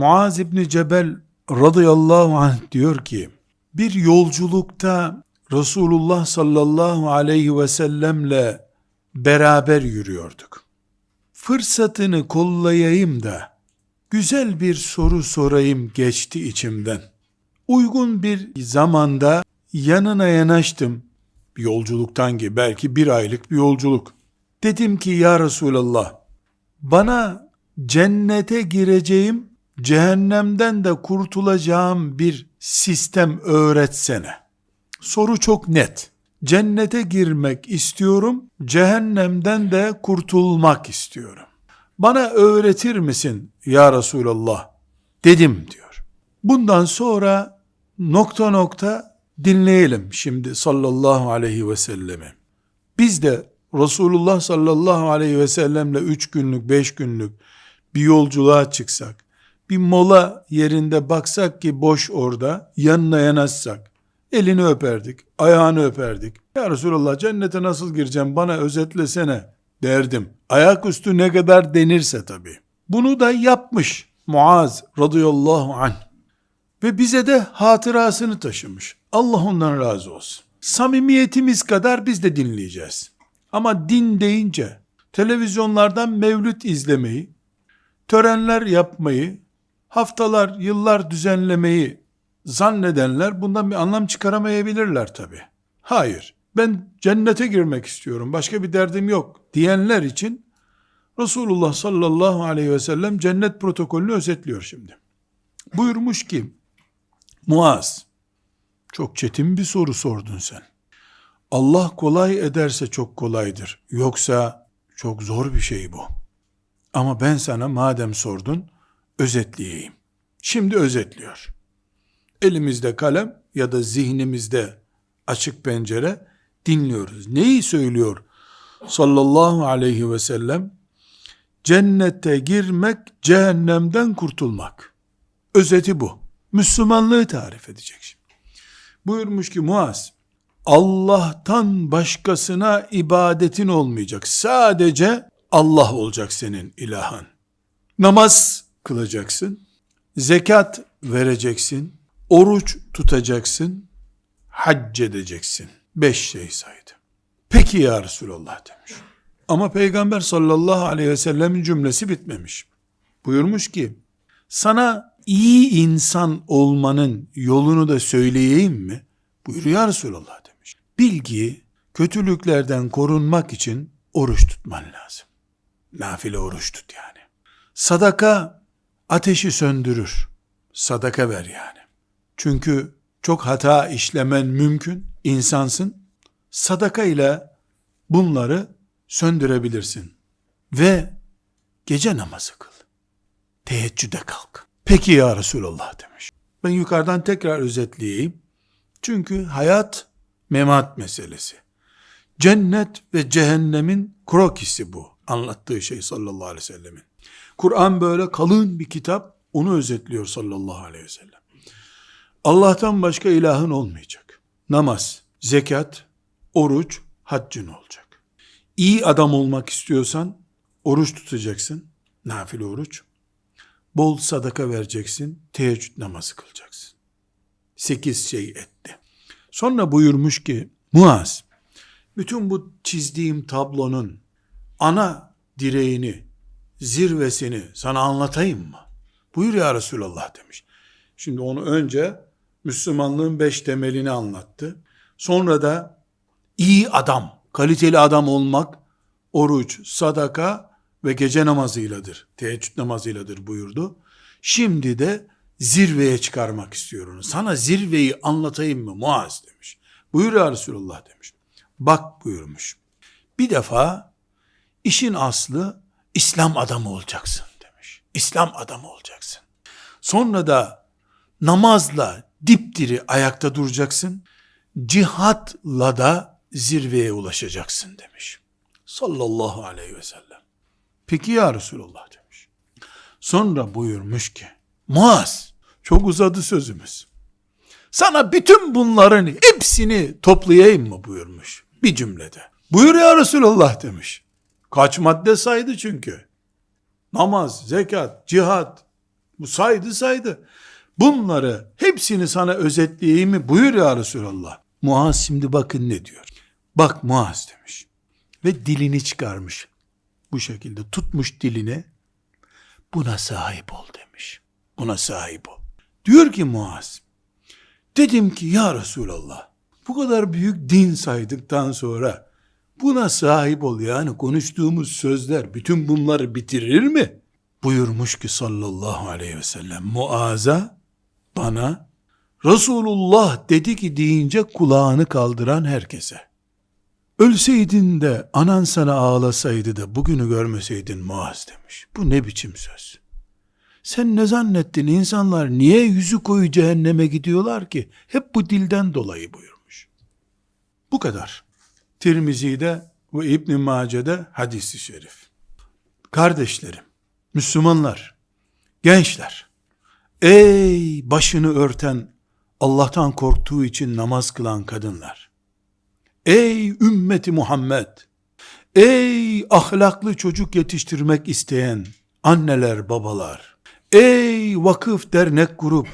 Muaz İbni Cebel radıyallahu anh diyor ki, bir yolculukta Resulullah sallallahu aleyhi ve sellemle beraber yürüyorduk. Fırsatını kollayayım da güzel bir soru sorayım geçti içimden. Uygun bir zamanda yanına yanaştım. Bir yolculuktan ki belki bir aylık bir yolculuk. Dedim ki ya Resulallah bana cennete gireceğim, cehennemden de kurtulacağım bir sistem öğretsene. Soru çok net. Cennete girmek istiyorum, cehennemden de kurtulmak istiyorum. Bana öğretir misin ya Resulallah? Dedim diyor. Bundan sonra nokta nokta dinleyelim şimdi sallallahu aleyhi ve sellemi. Biz de Resulullah sallallahu aleyhi ve sellemle üç günlük, beş günlük bir yolculuğa çıksak, bir mola yerinde baksak ki boş orada, yanına yanaşsak, elini öperdik, ayağını öperdik. Ya Resulallah cennete nasıl gireceğim bana özetlesene derdim. Ayaküstü ne kadar denirse tabii. Bunu da yapmış Muaz radıyallahu anh. Ve bize de hatırasını taşımış. Allah ondan razı olsun. Samimiyetimiz kadar biz de dinleyeceğiz. Ama din deyince televizyonlardan mevlüt izlemeyi, törenler yapmayı, haftalar, yıllar düzenlemeyi zannedenler bundan bir anlam çıkaramayabilirler tabi. Hayır, ben cennete girmek istiyorum, başka bir derdim yok diyenler için Resulullah sallallahu aleyhi ve sellem cennet protokolünü özetliyor şimdi. Buyurmuş ki, Muaz, çok çetin bir soru sordun sen. Allah kolay ederse çok kolaydır. Yoksa çok zor bir şey bu. Ama ben sana madem sordun, özetleyeyim. Şimdi özetliyor. Elimizde kalem ya da zihnimizde açık pencere dinliyoruz. Neyi söylüyor? Sallallahu aleyhi ve sellem cennete girmek, cehennemden kurtulmak. Özeti bu. Müslümanlığı tarif edecek şimdi. Buyurmuş ki Muaz, Allah'tan başkasına ibadetin olmayacak. Sadece Allah olacak senin ilahın. Namaz kılacaksın, zekat vereceksin, oruç tutacaksın, hac edeceksin. Beş şey saydı. Peki ya Resulallah demiş. Ama Peygamber sallallahu aleyhi ve sellemin cümlesi bitmemiş. Buyurmuş ki, sana iyi insan olmanın yolunu da söyleyeyim mi? Buyuruyor ya Resulallah demiş. Bilgi, kötülüklerden korunmak için oruç tutman lazım. Nafile oruç tut yani. Sadaka ateşi söndürür. Sadaka ver yani. Çünkü çok hata işlemen mümkün. insansın. Sadaka ile bunları söndürebilirsin. Ve gece namazı kıl. Teheccüde kalk. Peki ya Resulallah demiş. Ben yukarıdan tekrar özetleyeyim. Çünkü hayat memat meselesi. Cennet ve cehennemin krokisi bu. Anlattığı şey sallallahu aleyhi ve sellemin. Kur'an böyle kalın bir kitap onu özetliyor sallallahu aleyhi ve sellem. Allah'tan başka ilahın olmayacak. Namaz, zekat, oruç, haccın olacak. İyi adam olmak istiyorsan oruç tutacaksın. Nafile oruç. Bol sadaka vereceksin. Teheccüd namazı kılacaksın. Sekiz şey etti. Sonra buyurmuş ki Muaz bütün bu çizdiğim tablonun ana direğini, zirvesini sana anlatayım mı? Buyur ya Resulallah demiş. Şimdi onu önce Müslümanlığın beş temelini anlattı. Sonra da iyi adam, kaliteli adam olmak, oruç, sadaka ve gece namazıyladır, teheccüd namazıyladır buyurdu. Şimdi de zirveye çıkarmak istiyorum. Sana zirveyi anlatayım mı Muaz demiş. Buyur ya Resulullah demiş. Bak buyurmuş. Bir defa işin aslı İslam adamı olacaksın demiş. İslam adamı olacaksın. Sonra da namazla dipdiri ayakta duracaksın. Cihatla da zirveye ulaşacaksın demiş. Sallallahu aleyhi ve sellem. Peki ya Resulullah demiş. Sonra buyurmuş ki, Muaz, çok uzadı sözümüz. Sana bütün bunların hepsini toplayayım mı buyurmuş bir cümlede. Buyur ya Resulullah demiş. Kaç madde saydı çünkü. Namaz, zekat, cihat, Bu saydı saydı. Bunları hepsini sana özetleyeyim mi? Buyur ya Resulallah. Muaz şimdi bakın ne diyor. Bak Muaz demiş. Ve dilini çıkarmış. Bu şekilde tutmuş diline. Buna sahip ol demiş. Buna sahip ol. Diyor ki Muaz. Dedim ki ya Resulallah bu kadar büyük din saydıktan sonra buna sahip ol yani konuştuğumuz sözler bütün bunları bitirir mi? Buyurmuş ki sallallahu aleyhi ve sellem Muaz'a bana Resulullah dedi ki deyince kulağını kaldıran herkese. Ölseydin de anan sana ağlasaydı da bugünü görmeseydin Muaz demiş. Bu ne biçim söz? Sen ne zannettin insanlar niye yüzü koyu cehenneme gidiyorlar ki? Hep bu dilden dolayı buyurmuş. Bu kadar. Tirmizi'de ve İbn Mace'de hadisi şerif. Kardeşlerim, Müslümanlar, gençler, ey başını örten, Allah'tan korktuğu için namaz kılan kadınlar, ey ümmeti Muhammed, ey ahlaklı çocuk yetiştirmek isteyen anneler, babalar, ey vakıf, dernek, grup,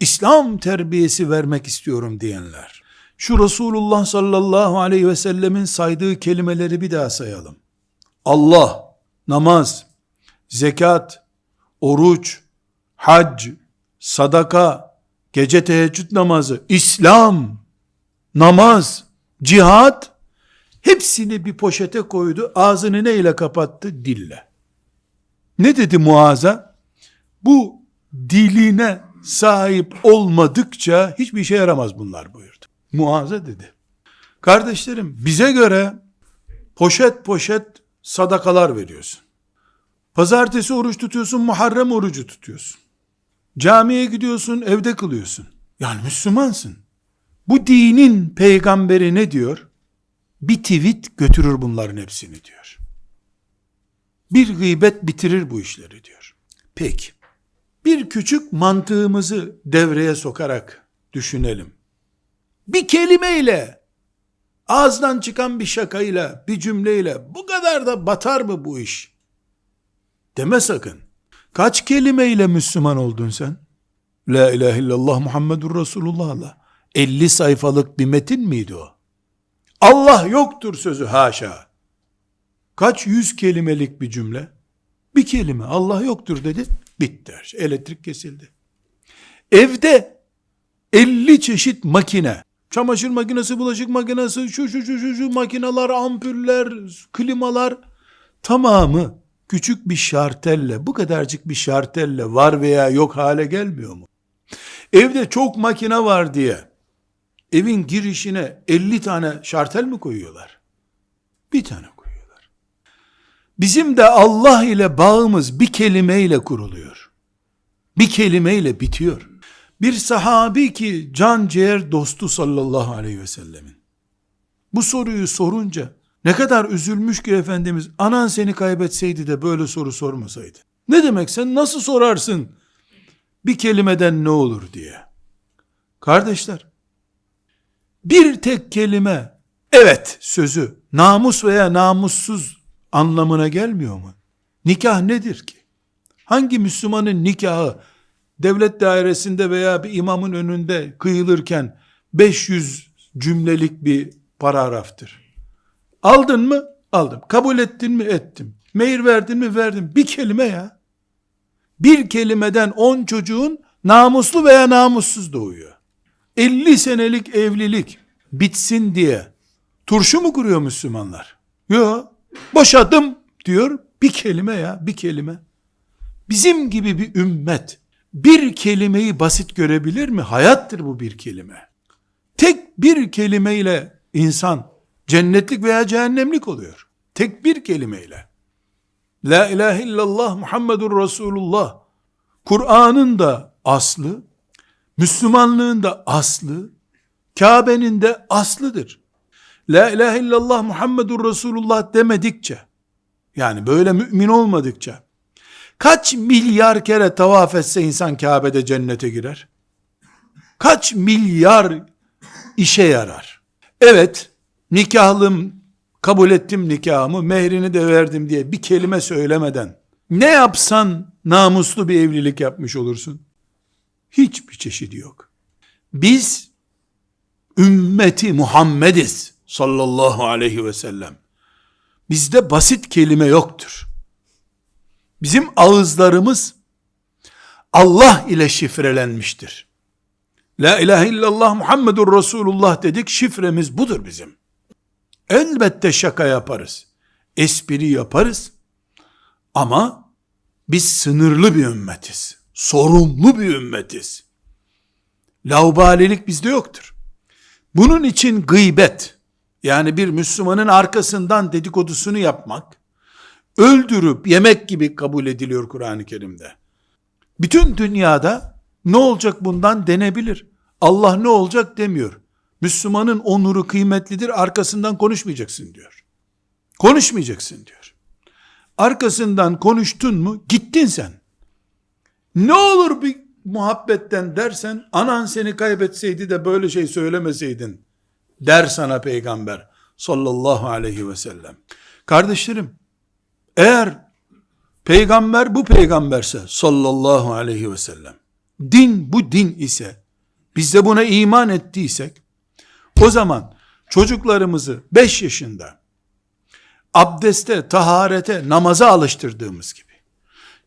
İslam terbiyesi vermek istiyorum diyenler, şu Resulullah sallallahu aleyhi ve sellemin saydığı kelimeleri bir daha sayalım. Allah, namaz, zekat, oruç, hac, sadaka, gece teheccüd namazı, İslam, namaz, cihat, hepsini bir poşete koydu. Ağzını neyle kapattı? Dille. Ne dedi Muaz'a? Bu diline sahip olmadıkça hiçbir işe yaramaz bunlar buyurdu. Muaz'a dedi. Kardeşlerim bize göre poşet poşet sadakalar veriyorsun. Pazartesi oruç tutuyorsun, Muharrem orucu tutuyorsun. Camiye gidiyorsun, evde kılıyorsun. Yani Müslümansın. Bu dinin peygamberi ne diyor? Bir tweet götürür bunların hepsini diyor. Bir gıybet bitirir bu işleri diyor. Peki. Bir küçük mantığımızı devreye sokarak düşünelim. Bir kelimeyle, ağızdan çıkan bir şakayla, bir cümleyle bu kadar da batar mı bu iş? Deme sakın. Kaç kelimeyle Müslüman oldun sen? La ilahe illallah Muhammedur Resulullah'la. 50 sayfalık bir metin miydi o? Allah yoktur sözü haşa. Kaç yüz kelimelik bir cümle? Bir kelime Allah yoktur dedi. Bitti şey. Elektrik kesildi. Evde 50 çeşit makine, çamaşır makinesi, bulaşık makinesi, şu şu şu şu, şu makineler, ampuller, klimalar tamamı küçük bir şartelle, bu kadarcık bir şartelle var veya yok hale gelmiyor mu? Evde çok makine var diye evin girişine 50 tane şartel mi koyuyorlar? Bir tane koyuyorlar. Bizim de Allah ile bağımız bir kelimeyle kuruluyor. Bir kelimeyle bitiyor. Bir sahabi ki can ciğer dostu sallallahu aleyhi ve sellemin. Bu soruyu sorunca ne kadar üzülmüş ki Efendimiz anan seni kaybetseydi de böyle soru sormasaydı. Ne demek sen nasıl sorarsın bir kelimeden ne olur diye. Kardeşler bir tek kelime evet sözü namus veya namussuz anlamına gelmiyor mu? Nikah nedir ki? Hangi Müslümanın nikahı devlet dairesinde veya bir imamın önünde kıyılırken 500 cümlelik bir paragraftır. Aldın mı? Aldım. Kabul ettin mi? Ettim. Mehir verdin mi? Verdim. Bir kelime ya. Bir kelimeden on çocuğun namuslu veya namussuz doğuyor. 50 senelik evlilik bitsin diye turşu mu kuruyor Müslümanlar? Yok. Boşadım diyor. Bir kelime ya, bir kelime. Bizim gibi bir ümmet bir kelimeyi basit görebilir mi? Hayattır bu bir kelime. Tek bir kelimeyle insan cennetlik veya cehennemlik oluyor. Tek bir kelimeyle. La ilahe illallah Muhammedur Resulullah. Kur'an'ın da aslı, Müslümanlığın da aslı, Kabe'nin de aslıdır. La ilahe illallah Muhammedur Resulullah demedikçe, yani böyle mümin olmadıkça, kaç milyar kere tavaf etse insan Kabe'de cennete girer? Kaç milyar işe yarar? Evet, nikahlım, kabul ettim nikahımı, mehrini de verdim diye bir kelime söylemeden, ne yapsan namuslu bir evlilik yapmış olursun. Hiçbir çeşidi yok. Biz ümmeti Muhammediz sallallahu aleyhi ve sellem. Bizde basit kelime yoktur. Bizim ağızlarımız Allah ile şifrelenmiştir. La ilahe illallah Muhammedur Resulullah dedik şifremiz budur bizim. Elbette şaka yaparız. Espri yaparız. Ama biz sınırlı bir ümmetiz. Sorumlu bir ümmetiz. Laubalilik bizde yoktur. Bunun için gıybet, yani bir Müslümanın arkasından dedikodusunu yapmak, öldürüp yemek gibi kabul ediliyor Kur'an-ı Kerim'de. Bütün dünyada ne olacak bundan denebilir. Allah ne olacak demiyor. Müslümanın onuru kıymetlidir, arkasından konuşmayacaksın diyor. Konuşmayacaksın diyor. Arkasından konuştun mu gittin sen. Ne olur bir muhabbetten dersen anan seni kaybetseydi de böyle şey söylemeseydin der sana peygamber sallallahu aleyhi ve sellem. Kardeşlerim eğer peygamber bu peygamberse sallallahu aleyhi ve sellem din bu din ise biz de buna iman ettiysek o zaman çocuklarımızı 5 yaşında abdeste, taharete, namaza alıştırdığımız gibi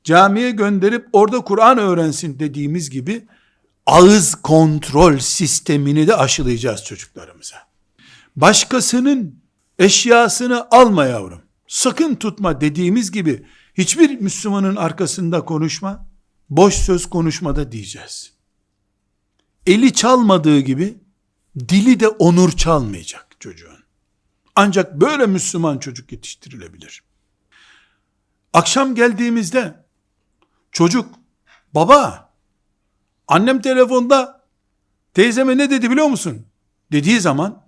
camiye gönderip orada Kur'an öğrensin dediğimiz gibi ağız kontrol sistemini de aşılayacağız çocuklarımıza. Başkasının eşyasını alma yavrum. Sakın tutma dediğimiz gibi hiçbir Müslümanın arkasında konuşma, boş söz konuşmada diyeceğiz. Eli çalmadığı gibi dili de onur çalmayacak çocuğun. Ancak böyle Müslüman çocuk yetiştirilebilir. Akşam geldiğimizde çocuk baba annem telefonda teyzeme ne dedi biliyor musun? Dediği zaman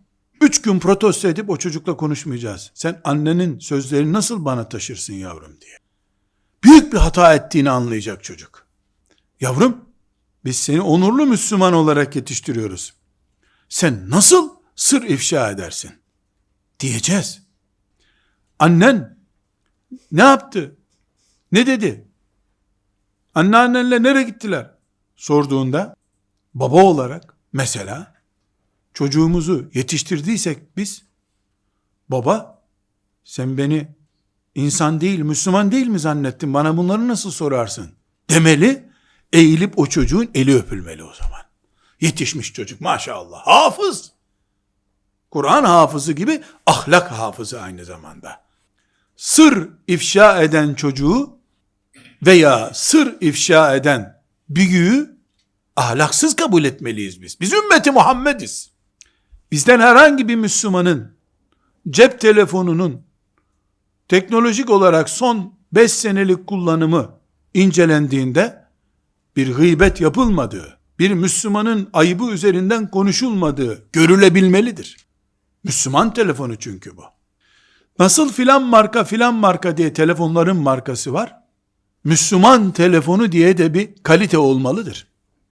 üç gün protesto edip o çocukla konuşmayacağız. Sen annenin sözlerini nasıl bana taşırsın yavrum diye. Büyük bir hata ettiğini anlayacak çocuk. Yavrum biz seni onurlu Müslüman olarak yetiştiriyoruz. Sen nasıl sır ifşa edersin? Diyeceğiz. Annen ne yaptı? Ne dedi? Anneannenle nereye gittiler? Sorduğunda baba olarak mesela çocuğumuzu yetiştirdiysek biz baba sen beni insan değil Müslüman değil mi zannettin? Bana bunları nasıl sorarsın? Demeli eğilip o çocuğun eli öpülmeli o zaman. Yetişmiş çocuk maşallah hafız. Kur'an hafızı gibi ahlak hafızı aynı zamanda. Sır ifşa eden çocuğu veya sır ifşa eden büyüğü ahlaksız kabul etmeliyiz biz. Biz ümmeti Muhammediz. Bizden herhangi bir Müslümanın cep telefonunun teknolojik olarak son 5 senelik kullanımı incelendiğinde bir gıybet yapılmadığı, bir Müslümanın ayıbı üzerinden konuşulmadığı görülebilmelidir. Müslüman telefonu çünkü bu. Nasıl filan marka filan marka diye telefonların markası var. Müslüman telefonu diye de bir kalite olmalıdır.